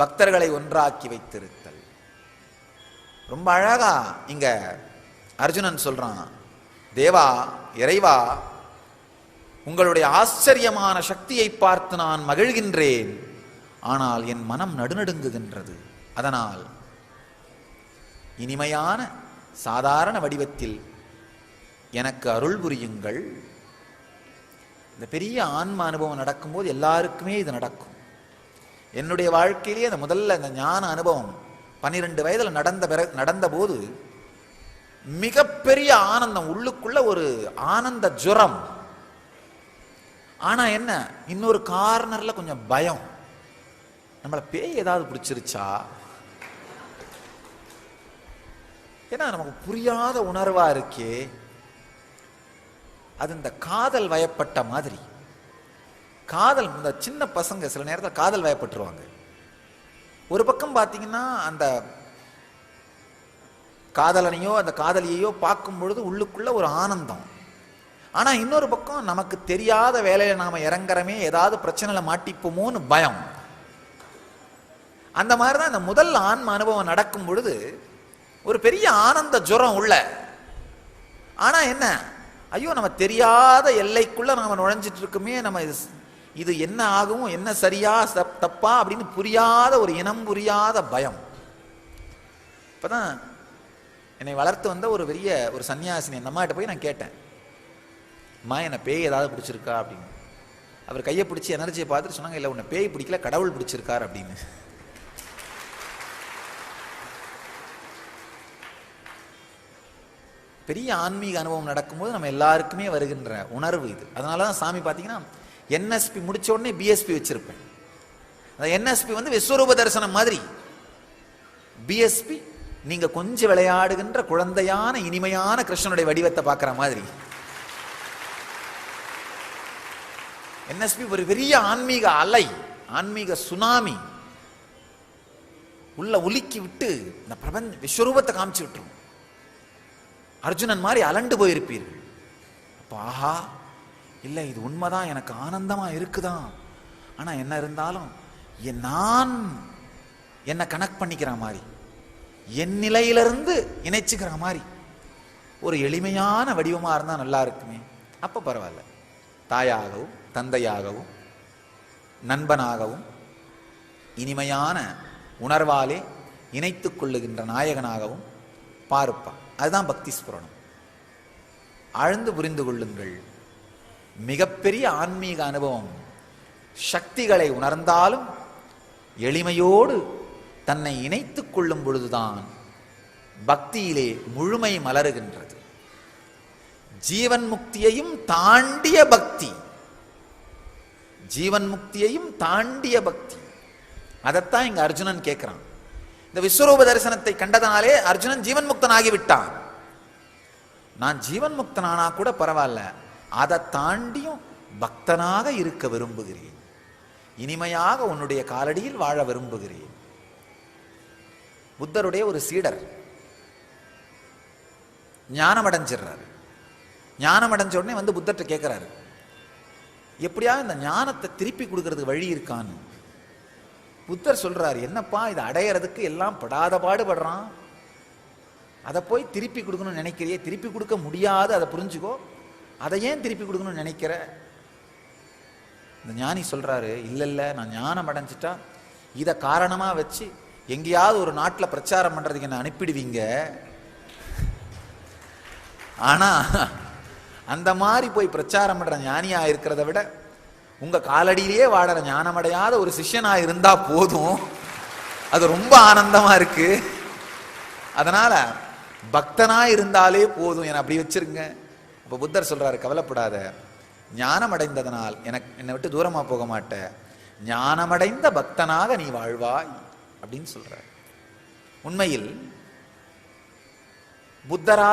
பக்தர்களை ஒன்றாக்கி வைத்திருத்தல். ரொம்ப அழகா இங்க அர்ஜுனன் சொல்றான் தேவா இறைவா உங்களுடைய ஆச்சரியமான சக்தியை பார்த்து நான் மகிழ்கின்றேன். ஆனால் என் மனம் நடுநடுங்குகின்றது. அதனால் இனிமையான சாதாரண வடிவத்தில் எனக்கு அருள் புரியுங்கள். இந்த பெரிய ஆன்ம அனுபவம் நடக்கும்போது எல்லாருக்குமே இது நடக்கும். என்னுடைய வாழ்க்கையிலேயே அந்த முதல்ல அந்த ஞான அனுபவம் பன்னிரெண்டு வயதில் நடந்த பிறகு நடந்த போது மிகப்பெரிய ஆனந்தம் உள்ளுக்குள்ள ஒரு ஆனந்த ஜுரம். ஆனால் என்ன இன்னொரு கார்னரில் கொஞ்சம் பயம். நம்மளை பேய் ஏதாவது பிடிச்சிருச்சா? ஏன்னா நமக்கு புரியாத உணர்வாக இருக்கே. அது இந்த காதல் வயப்பட்ட மாதிரி. காதல் இந்த சின்ன பசங்க சில நேரத்தில் காதல் வயப்பட்டுருவாங்க. ஒரு பக்கம் பார்த்தீங்கன்னா அந்த காதலனையோ அந்த காதலியையோ பார்க்கும் பொழுது உள்ளுக்குள்ள ஒரு ஆனந்தம். ஆனால் இன்னொரு பக்கம் நமக்கு தெரியாத வேலையில் நாம இறங்குறமே ஏதாவது பிரச்சனையில் மாட்டிப்போமோன்னு பயம். அந்த மாதிரி தான் இந்த முதல் ஆன்ம அனுபவம் நடக்கும் பொழுது ஒரு பெரிய ஆனந்த ஜுரம் உள்ள. ஆனால் என்ன? ஐயோ நம்ம தெரியாத எல்லைக்குள்ளே நாம் நுழைஞ்சிட்டு இருக்குமே நம்ம இது என்ன ஆகும் என்ன சரியா தப்பா அப்படின்னு புரியாத ஒரு இனம் புரியாத பயம். இப்பதான் என்னை வளர்த்து வந்த ஒரு பெரிய ஒரு சன்னியாசினி அந்த அம்மாட்ட போய் நான் கேட்டேன். அம்மா என்னை பேய் ஏதாவது பிடிச்சிருக்கா? அப்படின்னு. அவர் கையை பிடிச்சி எனர்ஜியை பார்த்துட்டு சொன்னாங்க இல்லை உன்னை பேய் பிடிக்கல கடவுள் பிடிச்சிருக்கார் அப்படின்னு. பெரிய ஆன்மீக அனுபவம் நடக்கும்போது நம்ம எல்லாருக்குமே வருகின்ற உணர்வு இது. அதனால தான் சாமி பார்த்தீங்கன்னா என்எஸ்பி முடிச்ச உடனே பிஎஸ்பி வச்சிருப்பேன். அந்த என்எஸ்பி வந்து விஸ்வரூப தரிசனம் மாதிரி. பிஎஸ்பி நீங்க கொஞ்சம் விளையாடுகின்ற குழந்தையான இனிமையான கிருஷ்ணனுடைய வடிவத்தை பார்க்குற மாதிரி. என்எஸ்பி ஒரு பெரிய ஆன்மீக அலை ஆன்மீக சுனாமி. உள்ள உலுக்கி விட்டு இந்த பிரபஞ்ச விஸ்வரூபத்தை காமிச்சு விட்டுரும். அர்ஜுனன் மாதிரி அலண்டு போயிருப்பீர்கள். அப்போ ஆஹா இல்லை இது உண்மைதான் எனக்கு ஆனந்தமாக இருக்குதான் ஆனால் என்ன இருந்தாலும் என் நான் என்னை கனெக்ட் பண்ணிக்கிற மாதிரி என் நிலையிலிருந்து இணைச்சிக்கிற மாதிரி ஒரு எளிமையான வடிவமாக இருந்தால் நல்லா இருக்குமே. அப்போ பரவாயில்ல. தாயாகவும் தந்தையாகவும் நண்பனாகவும் இனிமையான உணர்வாலே இணைத்து கொள்ளுகின்ற நாயகனாகவும் பாருப்பான் அதுதான் பக்தி ஸ்புரணம். ஆழ்ந்து புரிந்து கொள்ளுங்கள். மிகப்பெரிய ஆன்மீக அனுபவம். சக்திகளை உணர்ந்தாலும் எளிமையோடு தன்னை இணைத்துக் கொள்ளும் பொழுதுதான் பக்தியிலே முழுமை மலருகின்றது. ஜீவன் முக்தியையும் தாண்டிய பக்தி. ஜீவன் முக்தியையும் தாண்டிய பக்தி. அதைத்தான் இங்க அர்ஜுனன் கேட்கிறான் இந்த விஸ்வரூப தரிசனத்தை கண்டதனாலே அர்ஜுனன் ஜீவன் முக்தன் ஆகிவிட்டான் நான் ஜீவன் முக்தனானா கூட பரவாயில்ல. அதை தாண்டியும் பக்தனாக இருக்க விரும்புகிறேன். இனிமையாக உன்னுடைய காலடியில் வாழ விரும்புகிறேன். புத்தருடைய ஒரு சீடர் ஞானம் அடைஞ்சிடுறாரு ஞானம் அடைஞ்ச உடனே வந்து புத்தர்கிட்ட கேட்குறாரு எப்படியாவது இந்த ஞானத்தை திருப்பி கொடுக்கறதுக்கு வழி இருக்கான்னு? புத்தர் சொல்றாரு என்னப்பா இதை அடையிறதுக்கு எல்லாம் படாத பாடுபடுறான். அதை போய் திருப்பி கொடுக்கணும்னு நினைக்கிறியே திருப்பி கொடுக்க முடியாது அதை புரிஞ்சுக்கோ. அதை ஏன் திருப்பி கொடுக்கணும்னு நினைக்கிற? இந்த ஞானி சொல்கிறாரு இல்லை இல்லை நான் ஞானம் அடைஞ்சிட்டா இதை காரணமாக வச்சு எங்கேயாவது ஒரு நாட்டில் பிரச்சாரம் பண்ணுறதுக்கு என்ன அனுப்பிடுவீங்க? ஆனால் அந்த மாதிரி போய் பிரச்சாரம் பண்ணுற ஞானியாக இருக்கிறத விட உங்கள் காலடியிலேயே வாடுற ஞானமடையாத ஒரு சிஷ்யனாக இருந்தால் போதும். அது ரொம்ப ஆனந்தமாக இருக்குது அதனால் பக்தனாக இருந்தாலே போதும். என அப்படி வச்சிருங்க. இப்போ புத்தர் சொல்றாரு கவலைப்படாத. ஞானம் அடைந்ததனால் எனக்கு என்னை விட்டு தூரமா போக மாட்ட. ஞானமடைந்த பக்தனாக நீ வாழ்வாய் அப்படின்னு சொல்கிறார் உண்மையில் புத்தரா